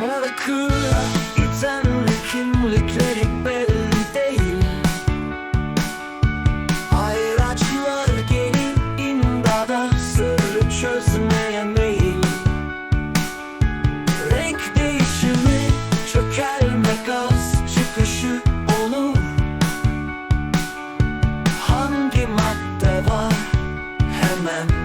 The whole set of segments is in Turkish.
Markı iten kimlikleri belli değil. Ayraçlar gelip imdada sır çözmeye Renk değişimi çökelme gaz çıkışı olur. Hangi madde var? Hemen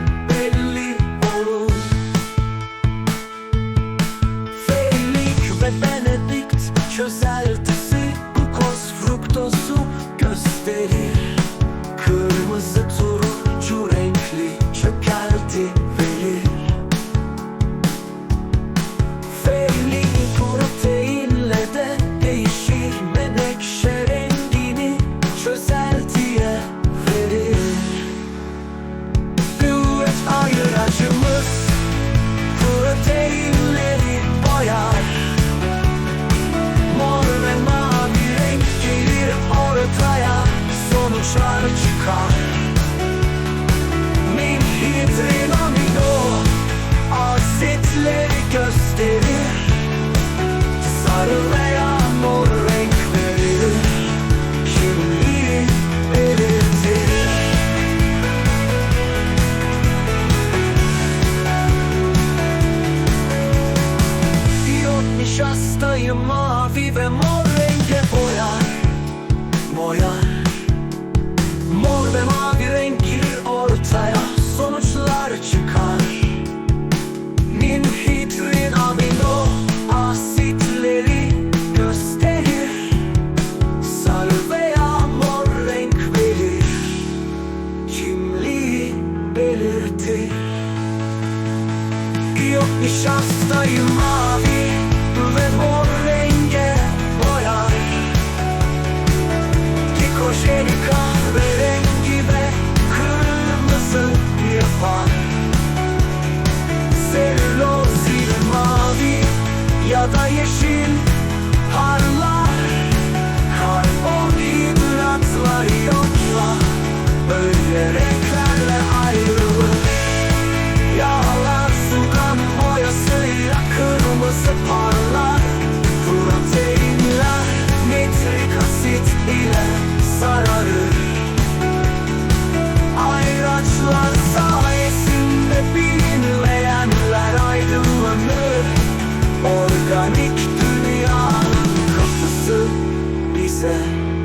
çözeltisi Glukoz fruktozu gösterir mavi ve mor renge boyar Boyar. Mor ve mavi renk girir ortaya Sonuçlar çıkar. Minhidrin amino asitleri gösterir. Sarı veya mor renk verir Kimliği belirtir. Yok nişastayı mavi ve mor renge boyar. Kikojeni kahverengi ve kırmızı yapar. Selüloz ile mavi ya da yeşil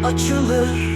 açılır.